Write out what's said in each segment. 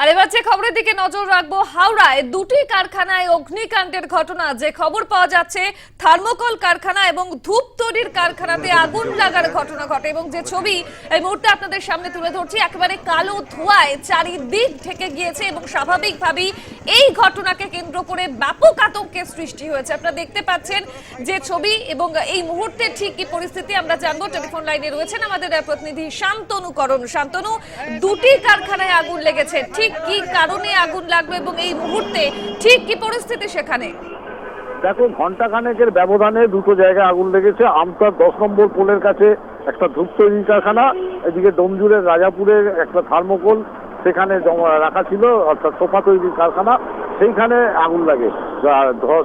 আর এবার যে খবরের দিকে নজর রাখব, হাওড়ায় দুটি কারখানায় অগ্নিকাণ্ডের ঘটনা। যে খবর পাওয়া যাচ্ছে, থার্মোকল কারখানা এবং ধূপ তৈরির কারখানাতে আগুন লাগার ঘটনা ঘটে এবং যে ছবি এই মুহূর্তে আপনাদের সামনে তুলে ধরছি, একেবারে কালো ধোঁয়ায় চারিদিক থেকে গিয়েছে এবং স্বাভাবিকভাবেই এই ঘটনাকে কেন্দ্র করে ব্যাপক আতঙ্কের সৃষ্টি হয়েছে। আপনারা দেখতে পাচ্ছেন যে ছবি এবং এই মুহূর্তে ঠিক কি পরিস্থিতি আমরা জানব। টেলিফোন লাইনে রয়েছেন আমাদের প্রতিনিধি শান্তনু করণ। শান্তনু, দুটি কারখানায় আগুন লেগেছে, ঠিক কি কারণে আগুন লাগল এবং এই মুহূর্তে ঠিক কি পরিস্থিতি সেখানে? দেখো ঘণ্টা খানেকের ব্যবধানে দুটো জায়গায় আগুন লেগেছে। আমতার দশ নম্বর পোলের কাছে একটা ধূপ তৈরি কারখানা, এদিকে ডোমজুরের রাজাপুরের একটা থার্মোকোল, সেখানে রাখা ছিল, অর্থাৎ সোফা তৈরির কারখানা। সেইখানে আগুন লাগে।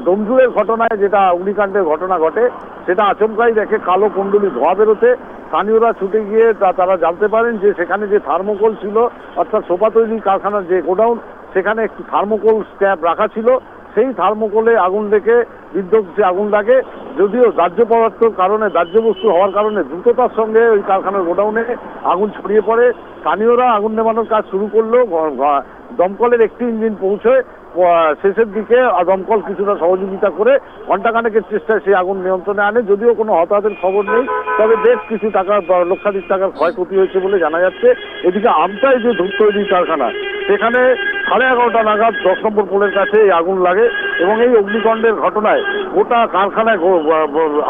ডোমজুরের ঘটনায় যেটা অগ্নিকাণ্ডের ঘটনা ঘটে, সেটা আচমকাই দেখে কালো কুণ্ডলি ধোঁয়া বেরোতে স্থানীয়রা ছুটে গিয়ে তা- তারা জানতে পারেন যে সেখানে যে থার্মোকোল ছিল, অর্থাৎ সোফা তৈরির কারখানার যে গোডাউন, সেখানে একটি থার্মোকোল স্ট্যাপ রাখা ছিল। সেই থার্মোকোলে আগুন লেগে বিদ্যুৎ আগুন লাগে। যদিও দাহ্য পদার্থর কারণে, দাহ্য বস্তু হওয়ার কারণে দ্রুততার সঙ্গে ওই কারখানার গোডাউনে আগুন ছড়িয়ে পড়ে। স্থানীয়রা আগুন নেভানোর কাজ শুরু করল। দমকলের একটি ইঞ্জিন পৌঁছয়। শেষের দিকে দমকল কিছুটা সহযোগিতা করে ঘণ্টাখানেকের চেষ্টায় সেই আগুন নিয়ন্ত্রণে আনে। যদিও কোনো হতাহতের খবর নেই, তবে বেশ কিছু টাকা লক্ষাধিক টাকার ক্ষয়ক্ষতি হয়েছে বলে জানা যাচ্ছে। এদিকে আমটাই যে ধূপ তৈরি কারখানা, সেখানে সাড়ে এগারোটা নাগাদ দশ নম্বর পোলের কাছে এই আগুন লাগে এবং এই অগ্নিকাণ্ডের ঘটনায় গোটা কারখানায়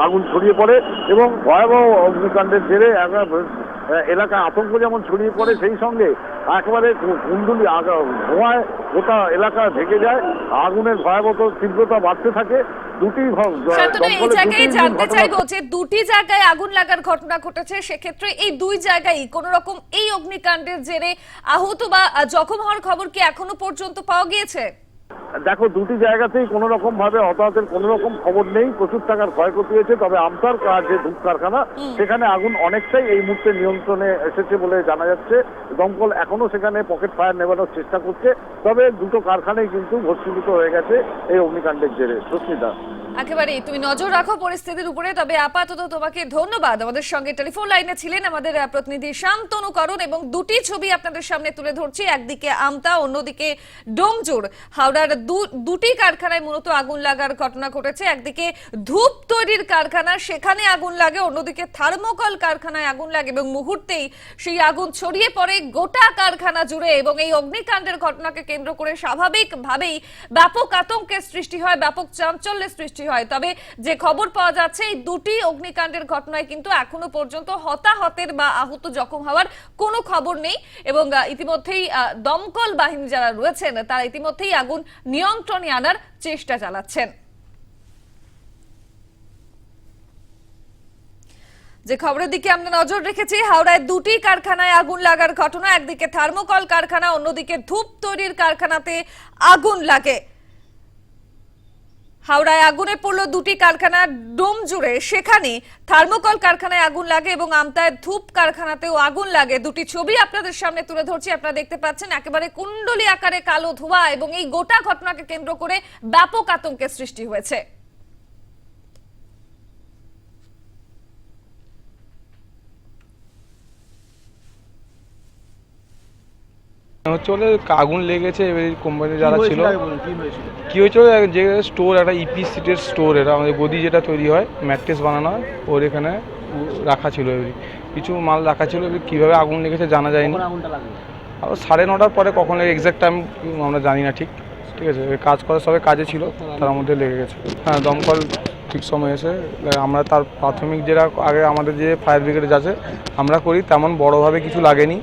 আগুন ছড়িয়ে পড়ে এবং ভয়াবহ অগ্নিকাণ্ডের জেরে এলাকায় আতঙ্ক যেমন ছড়িয়ে পড়ে সেই সঙ্গে একেবারে কু- আগা- ধোঁয়ায় গোটা এলাকা ঢেকে যায়। আগুনের ভয়াবহ তীব্রতা বাড়তে থাকে। দুটি এই জায়গায় জানতে চাইব যে দুটি জায়গায় আগুন লাগার ঘটনা ঘটেছে। সেক্ষেত্রে এই দুই জায়গায় কোন রকম এই অগ্নিকাণ্ডের জেরে আহত বা জখম হওয়ার খবর কি এখনও পর্যন্ত পাওয়া গিয়েছে? দেখো দুটি জায়গাতেই কোনো রকম ভাবে হতাহতের কোনো রকম খবর নেই। প্রচুর টাকার ক্ষয়ক্ষতি হয়েছে তবে আমতার কার যে ধূপ কারখানা সেখানে আগুন অনেকটাই এই মুহূর্তে নিয়ন্ত্রণে এসেছে বলে জানা যাচ্ছে। দমকল এখনও সেখানে পকেট ফায়ার নেবানোর চেষ্টা করছে তবে দুটো কারখানাই কিন্তু ভস্মীভূত হয়ে গেছে এই অগ্নিকাণ্ডের জেরে। সুস্মিতা। একেবারে তুমি নজর রাখো পরিস্থিতির উপরে, তবে আপাতত তোমাকে ধন্যবাদ। আমাদের সঙ্গে টেলিফোন লাইনে ছিলেন আমাদের প্রতিনিধি শান্তনু করণ এবং দুটি ছবি আপনাদের সামনে তুলে ধরছি। একদিকে আমতা, অন্যদিকে ডোমজুর। হাওড়ার দুটি কারখানায় মূলত আগুন লাগার ঘটনা ঘটেছে। একদিকে ধূপ তৈরির কারখানা, সেখানে আগুন লাগে। অন্যদিকে থার্মোকল কারখানায় আগুন লাগে এবং মুহূর্তেই সেই আগুন ছড়িয়ে পড়ে গোটা কারখানা জুড়ে এবং এই অগ্নিকাণ্ডের ঘটনাকে কেন্দ্র করে স্বাভাবিকভাবেই ব্যাপক আতঙ্কের সৃষ্টি হয়, ব্যাপক চাঞ্চল্যের সৃষ্টি হয়। তবে যে খবর পাওয়া যাচ্ছে, এই দুটি অগ্নিকাণ্ডের ঘটনায় কিন্তু এখনও পর্যন্ত হতাহতের বা আহত জখম হওয়ার কোনো খবর নেই এবং ইতিমধ্যেই দমকল বাহিনী যারা রয়েছেন, তারা ইতিমধ্যেই আগুন নিয়ন্ত্রণে আনার চেষ্টা চালাচ্ছেন। যে খবরের দিকে আমরা নজর রেখেছি, হাওড়ায় দুটি কারখানায় আগুন লাগার ঘটনা, একদিকে থার্মোকল কারখানা, অন্যদিকে ধূপ তৈরির কারখানাতে আগুন লাগে। হাওড়ায় আগুনে পড়ল দুটি কারখানা, ডোম জুড়ে। সেখানে থার্মোকল কারখানায় আগুন লাগে এবং আমতায় ধূপ কারখানাতেও আগুন লাগে। দুটি ছবি আপনাদের সামনে তুলে ধরছি। আপনারা দেখতে পাচ্ছেন, একেবারে কুণ্ডলী আকারে কালো ধোঁয়া এবং এই গোটা ঘটনাকে কেন্দ্র করে ব্যাপক আতঙ্কের সৃষ্টি হয়েছে। হচ্ছে বলে আগুন লেগেছে এবার কোম্পানি যারা ছিল। কি হয়েছিল? যে স্টোর একটা ইপি সিটের স্টোর এটা আমাদের গদি যেটা তৈরি হয় ম্যাট্রেস বানানো হয় ওর এখানে রাখা ছিল এবারে। কিছু মাল রাখা ছিল এবার কীভাবে আগুন লেগেছে জানা যায়নি। আর সাড়ে নটার পরে কখন এক্স্যাক্ট টাইম আমরা জানি না ঠিক ঠিক আছে? কাজ করে সবাই কাজে ছিল তার মধ্যে লেগে গেছে। হ্যাঁ দমকল ঠিক সময় এসে আমরা তার প্রাথমিক যেটা আগে আমাদের যে ফায়ার ব্রিগেড আছে আমরা করি তেমন বড়োভাবে কিছু লাগেনি।